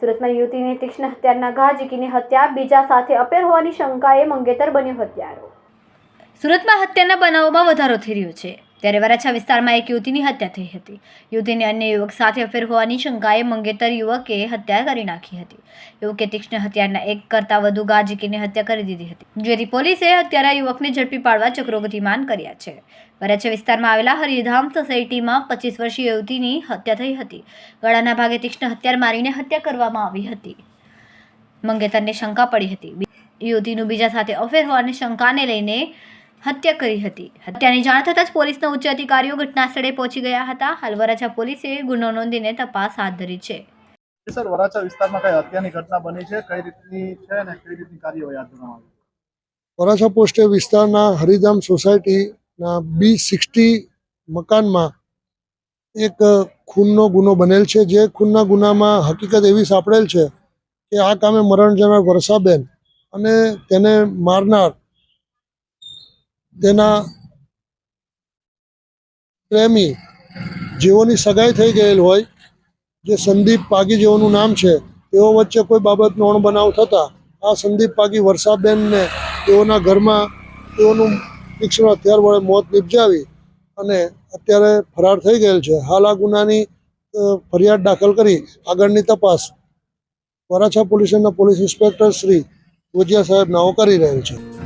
સુરતમાં યુવતીની તીક્ષ્ણ હત્યાના ઘા ઝીકીની હત્યા, બીજા સાથે અપેર હોવાની શંકાએ મંગેતર બન્યો હત્યારો. સુરતમાં હત્યાના બનાવોમાં વધારો થઈ રહ્યો છે. ત્યારે વરાછા વિસ્તારમાં એક યુવતીની હત્યા થઈ હતી. યુવતીને અન્ય યુવક સાથે અફેર હોવાની શંકાએ મંગેતર યુવકે હત્યા કરી નાખી હતી. યુવકે તીક્ષ્ણ હત્યાના એક કરતાં વધુ ગાજીકીને હત્યા કરી દીધી હતી. જેથી પોલીસે હત્યારા યુવકને ઝડપી પાડવા ચક્રો ગતિમાન કર્યા છે. વરાછા વિસ્તારમાં આવેલા હરિધામ સોસાયટીમાં પચીસ વર્ષીય યુવતીની હત્યા થઈ હતી. ગળાના ભાગે તીક્ષ્ણ હત્યાર મારીને હત્યા કરવામાં આવી હતી. મંગેતરને શંકા પડી હતી. યુવતીનું બીજા સાથે અફેર હોવાની શંકાને લઈને હત્યા કરી હતી. હત્યાની જાણ થતાં જ પોલીસના ઉચ્ચ અધિકારીઓ ઘટના સ્થળે પહોંચી ગયા હતા. હાલ વરાછા પોલીસે ગુનો નોંધીને તપાસ હાથ ધરી છે. સર વરાછા વિસ્તારમાં કઈ હત્યાની ઘટના બની છે? કઈ રીતની છે અને કઈ રીતની કાર્યવાહી હાથ ધરવામાં આવી? વરાછા પોસ્ટે વિસ્તારના હરિધામ સોસાયટીના બી સિક્સટી મકાનમાં એક ખૂનનો ગુનો બનેલ છે. જે ખૂનના ગુનામાં હકીકત એવી સાંપડેલ છે કે આ કામે મરણ જનાર વર્ષાબેન અને તેને મારનાર તેના પ્રેમી જેઓની સગાઈ થઈ ગયેલ હોય, જે સંદીપ પાગી જેઓનું નામ છે, તેઓ વચ્ચે કોઈ બાબતનો અણબનાવ થતા આ સંદીપ પાગી વર્ષાબેનને તેઓના ઘરમાં તેઓનું તીક્ષ્ણ હથિયાર વડે મોત નિપજાવી અને અત્યારે ફરાર થઈ ગયેલ છે. હાલ આ ગુનાની ફરિયાદ દાખલ કરી આગળની તપાસ વરાછા પોલીસના પોલીસ ઇન્સ્પેક્ટર શ્રી ગોજિયા સાહેબ નાઓ કરી રહેલ છે.